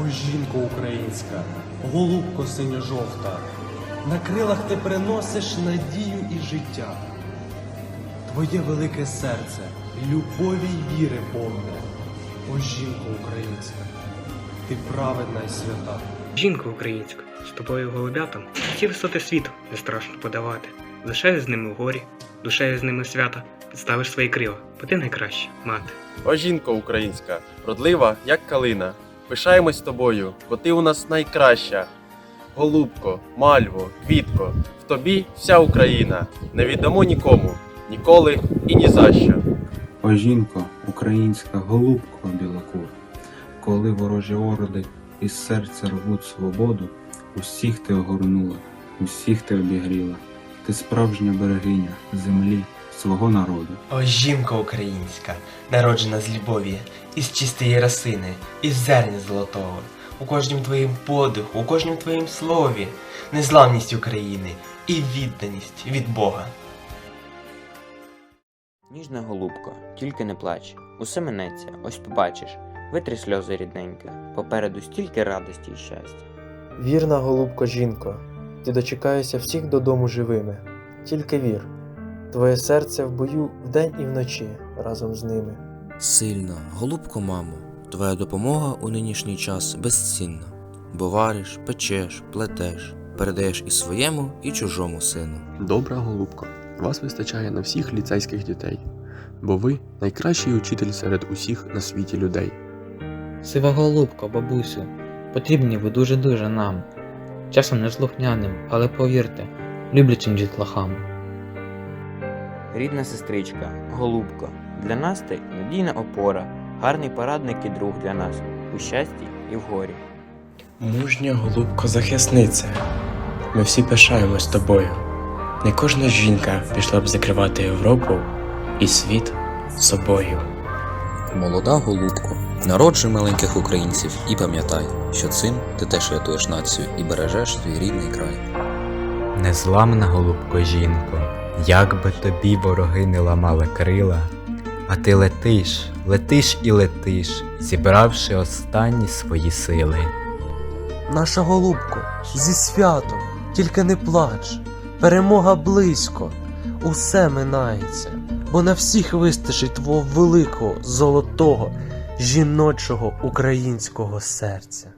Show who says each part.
Speaker 1: О, жінко українська, голубко синьо-жовта, на крилах ти приносиш надію і життя. Твоє велике серце, любові й віри повне. О, жінко українська, ти праведна й свята.
Speaker 2: Жінко українська, з тобою голубятам всі висоти світу не страшно подавати. Душею з ними в горі, душею з ними свята, підставиш свої крила, бо ти найкраща, мати.
Speaker 3: О, жінко українська, родлива, як калина. Пишаємось тобою, бо ти у нас найкраща. Голубко, мальво, квітко, в тобі вся Україна. Не віддамо нікому, ніколи і ні за що.
Speaker 4: О жінко, українська голубко білокур, коли ворожі ороди із серця рвуть свободу, усіх ти огорнула, усіх ти обігріла, ти справжня берегиня землі свого народу.
Speaker 5: О, жінко українська, народжена з любові, із чистої росини, із зерня золотого, у кожнім твоїм подиху, у кожнім твоїм слові, незламність України і відданість від Бога.
Speaker 6: Ніжна голубко, тільки не плач, усе минеться, ось побачиш. Витри сльози рідненька, попереду стільки радості і щастя.
Speaker 7: Вірна голубко жінко, ти дочекаєшся всіх додому живими. Тільки вір, твоє серце в бою вдень і вночі разом з ними.
Speaker 8: Сильна, голубко, мамо, твоя допомога у нинішній час безцінна, бо вариш, печеш, плетеш, передаєш і своєму, і чужому сину.
Speaker 9: Добра голубко, вас вистачає на всіх ліцейських дітей, бо ви найкращий учитель серед усіх на світі людей.
Speaker 10: Сива голубко, бабусю, потрібні ви дуже-дуже нам. Часом неслухняним, але повірте, люблячим дітлахам.
Speaker 6: Рідна сестричка, голубко, для нас ти надійна опора, гарний порадник і друг для нас у щасті і в горі.
Speaker 11: Мужня голубко захисниця. Ми всі пишаємось тобою. Не кожна жінка пішла б закривати Європу і світ собою.
Speaker 8: Молода голубко, народжуй маленьких українців і пам'ятай, що цим ти теж рятуєш націю і бережеш свій рідний край.
Speaker 12: Незламна голубко жінко, як би тобі вороги не ламали крила, а ти летиш, летиш і летиш, зібравши останні свої сили.
Speaker 5: Наша голубко, зі святом, тільки не плач, перемога близько, усе минається, бо на всіх вистачить твого великого, золотого, жіночого українського серця.